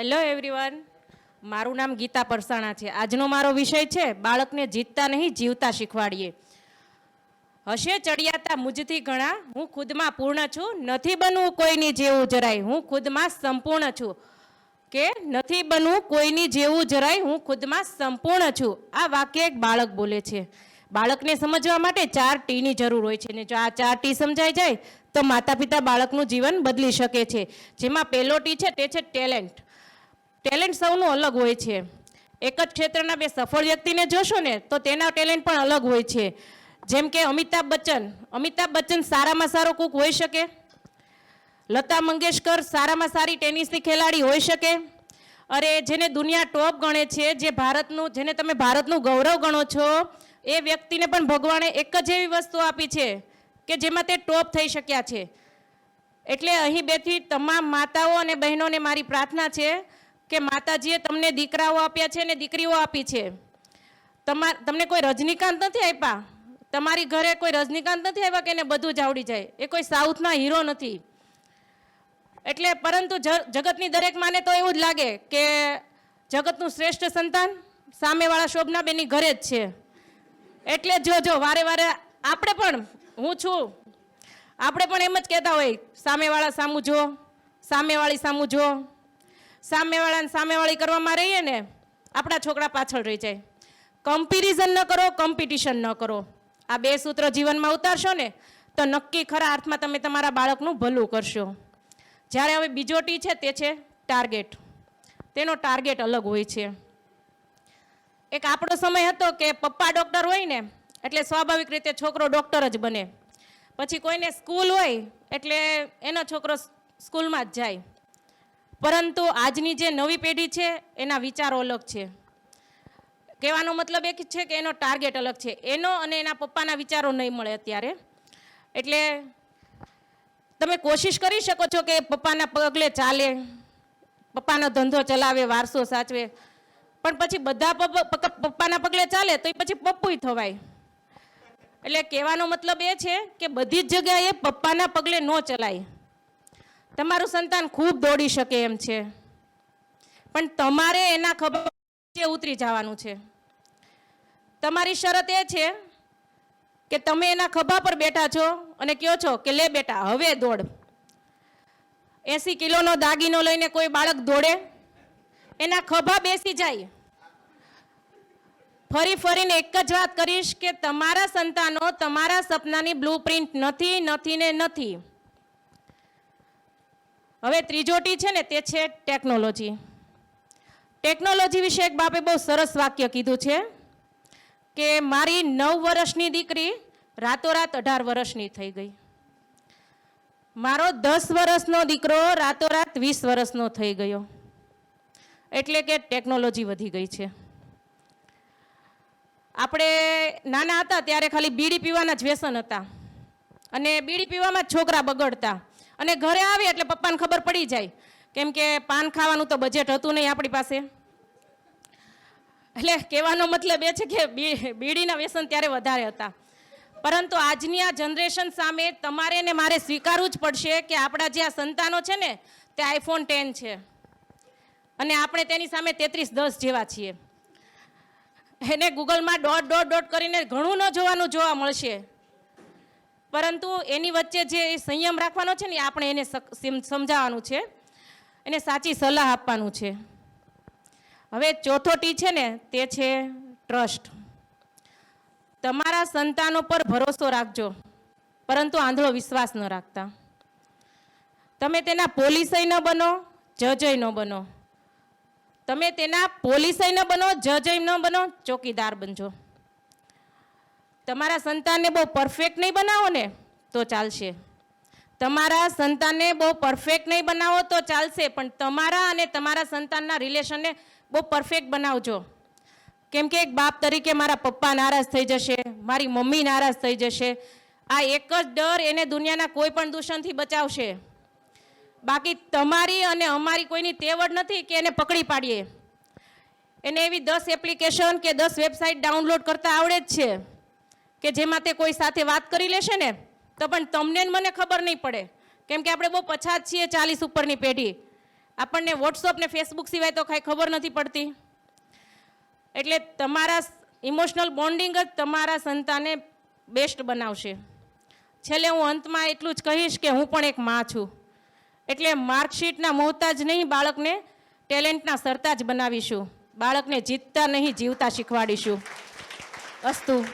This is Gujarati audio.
હેલો એવરીવન મારું નામ ગીતા પરસાણા છે. આજનો મારો વિષય છે, બાળકને જીતતા નહીં, જીવતા શીખવાડીએ. હશે ચડિયાતા મુજથી ઘણા, હું ખુદમાં પૂર્ણ છું, નથી બનવું કોઈની જેવું જરાય. હું ખુદમાં સંપૂર્ણ છું. કે નથી બનવું કોઈની જેવું જરાય, હું ખુદમાં સંપૂર્ણ છું. આ વાક્ય એક બાળક બોલે છે. બાળકને સમજવા માટે ચાર ટીની જરૂર હોય છે. ને જો આ ચાર ટી સમજાઈ જાય, તો માતા પિતા બાળકનું જીવન બદલી શકે છે. જેમાં પહેલો ટી છે, તે છે ટેલેન્ટ. ટેલેન્ટ સૌનું અલગ હોય છે. એક જ ક્ષેત્રના બે સફળ વ્યક્તિને જોશો ને, તો તેના ટેલેન્ટ પણ અલગ હોય છે. જેમ કે અમિતાભ બચ્ચન. અમિતાભ બચ્ચન સારામાં સારો કૂક હોઈ શકે. લતા મંગેશકર સારામાં સારી ટેનિસની ખેલાડી હોઈ શકે. અરે, જેને દુનિયા ટોપ ગણે છે, જે ભારતનું, જેને તમે ભારતનું ગૌરવ ગણો છો, એ વ્યક્તિને પણ ભગવાને એક જ એવી વસ્તુ આપી છે કે જેમાં તે ટોપ થઈ શક્યા છે. એટલે અહીં બેથી તમામ માતાઓ અને બહેનોને મારી પ્રાર્થના છે કે માતાજીએ તમને દીકરાઓ આપ્યા છે ને દીકરીઓ આપી છે. તમાર, તમને કોઈ રજનીકાંત નથી આપ્યા? તમારી ઘરે કોઈ રજનીકાંત નથી આવ્યા કે એને બધું જ આવડી જાય? એ કોઈ સાઉથના હીરો નથી. એટલે પરંતુ જગતની દરેક માને તો એવું જ લાગે કે જગતનું શ્રેષ્ઠ સંતાન સામેવાળા શોભનાબેનની ઘરે જ છે. એટલે જો જો, વારે વારે આપણે પણ, હું છું. આપણે પણ એમ જ કહેતા હોય, સામેવાળા સામું જો સામેવાળી સામું જો સામેવાળાને સામેવાળી કરવામાં રહીએ ને, આપણા છોકરા પાછળ રહી જાય. કમ્પેરિઝન ન કરો કોમ્પિટિશન ન કરો. આ બે સૂત્ર જીવનમાં ઉતારશો ને, તો નક્કી ખરા અર્થમાં તમે તમારા બાળકનું ભલું કરશો. જ્યારે હવે બીજો ટી છે તે છે ટાર્ગેટ તેનો ટાર્ગેટ અલગ હોય છે. એક આપણો સમય હતો કે પપ્પા ડૉક્ટર હોય ને, એટલે સ્વાભાવિક રીતે છોકરો ડૉક્ટર જ બને. પછી કોઈને સ્કૂલ હોય, એટલે એનો છોકરો સ્કૂલમાં જ જાય. પરંતુ આજની જે નવી પેઢી છે, એના વિચારો અલગ છે. કહેવાનો મતલબ એક છે કે એનો ટાર્ગેટ અલગ છે. એનો અને એના પપ્પાના વિચારો નહીં મળે અત્યારે. એટલે તમે કોશિશ કરી શકો છો કે પપ્પાના પગલે ચાલે, પપ્પાનો ધંધો ચલાવે, વારસો સાચવે. પણ પછી બધા પપ- પપ્પાના પગલે ચાલે તો એ પછી પપ્પુય થવાય. એટલે કહેવાનો મતલબ એ છે કે બધી જ જગ્યાએ પપ્પાના પગલે ન ચલાય. તમારું સંતાન ખૂબ દોડી શકે એમ છે. પણ તમારે એના ખબર ઉતરી જવાનું છે. તમારી શરત એ છે કે તમે એના ખભા પર બેઠા છો અને કહો છો કે લે બેટા, હવે દોડ. એસી કિલોનો દાગીનો લઈને કોઈ બાળક દોડે, એના ખભા બેસી જાય. ફરી ફરીને એક જ વાત કરીશ કે તમારા સંતાનો તમારા સપનાની બ્લુપ્રિન્ટ નથી નથી ને નથી. હવે ત્રીજો ટી છે ને તે છે ટેકનોલોજી. ટેકનોલોજી વિશે એક બાપે બહુ સરસ વાક્ય કીધું છે કે મારી નવ વર્ષની દીકરી રાતોરાત અઢાર વર્ષની થઈ ગઈ. મારો દસ વર્ષનો દીકરો રાતોરાત વીસ વર્ષનો થઈ ગયો. એટલે કે ટેકનોલોજી વધી ગઈ છે. આપણે નાના હતા ત્યારે ખાલી બીડી પીવાના જ વ્યસન હતા. અને બીડી પીવામાં છોકરા બગડતા. અને ઘરે આવી એટલે પપ્પાને ખબર પડી જાય. કેમ કે પાન ખાવાનું તો બજેટ હતું નહીં આપણી પાસે. એટલે કહેવાનો મતલબ એ છે કે બીડીના વ્યસન ત્યારે વધારે હતા. પરંતુ આજની આ જનરેશન સામે તમારે ને મારે સ્વીકારવું જ પડશે કે આપણા જે આ સંતાનો છે ને, તે આઈફોન ટેન છે. અને આપણે તેની સામે તેત્રીસ દસ જેવા છીએ. એને ગૂગલમાં ડોટ ડોટ ડોટ કરીને ઘણું ન જોવાનું જોવા મળશે. પરંતુ એની વચ્ચે જે સંયમ રાખવાનો છે ને આપણે એને સમજાવવાનું છે. એને સાચી સલાહ આપવાનું છે. હવે ચોથો ટી છે ને, તે છે ટ્રસ્ટ. તમારા સંતાનો પર ભરોસો રાખજો, પરંતુ આંધળો વિશ્વાસ ન રાખતા. તમે તેના પોલીસય ન બનો, જજય ન બનો. તમે તેના પોલીસય ન બનો, જજય ન બનો, ચોકીદાર બનજો. તમારા સંતાનને બહુ પરફેક્ટ નહીં બનાવો ને, તો ચાલશે. તમારા સંતાનને બહુ પરફેક્ટ નહીં બનાવો તો ચાલશે, પણ તમારા અને તમારા સંતાનના રિલેશનને બહુ પરફેક્ટ બનાવજો. કેમ કે એક બાપ તરીકે મારા પપ્પા નારાજ થઈ જશે, મારી મમ્મી નારાજ થઈ જશે. આ એક જ ડર એને દુનિયાના કોઈ પણ દૂષણથી બચાવશે. બાકી તમારી અને અમારી કોઈની તેવડ નથી કે એને પકડી પાડીએ. એને એવી દસ એપ્લિકેશન કે દસ વેબસાઇટ ડાઉનલોડ કરતા આવડે જ છે. કે જેમાં તે કોઈ સાથે વાત કરી લેશે ને, તો પણ તમને મને ખબર નહીં પડે. કેમ કે આપણે બહુ પછાત છીએ ચાલીસ ઉપરની પેઢી. આપણને વોટ્સઅપ ને ફેસબુક સિવાય તો કાંઈ ખબર નથી પડતી. એટલે તમારા ઇમોશનલ બોન્ડિંગ જ તમારા સંતાને બેસ્ટ બનાવશે. છેલ્લે હું અંતમાં એટલું જ કહીશ કે હું પણ એક માં છું. એટલે માર્કશીટના મોહતાજ નહીં, બાળકને ટેલેન્ટના સરતાજ બનાવીશું. બાળકને જીતતા નહીં, જીવતા શીખવાડીશું. અસ્તુ.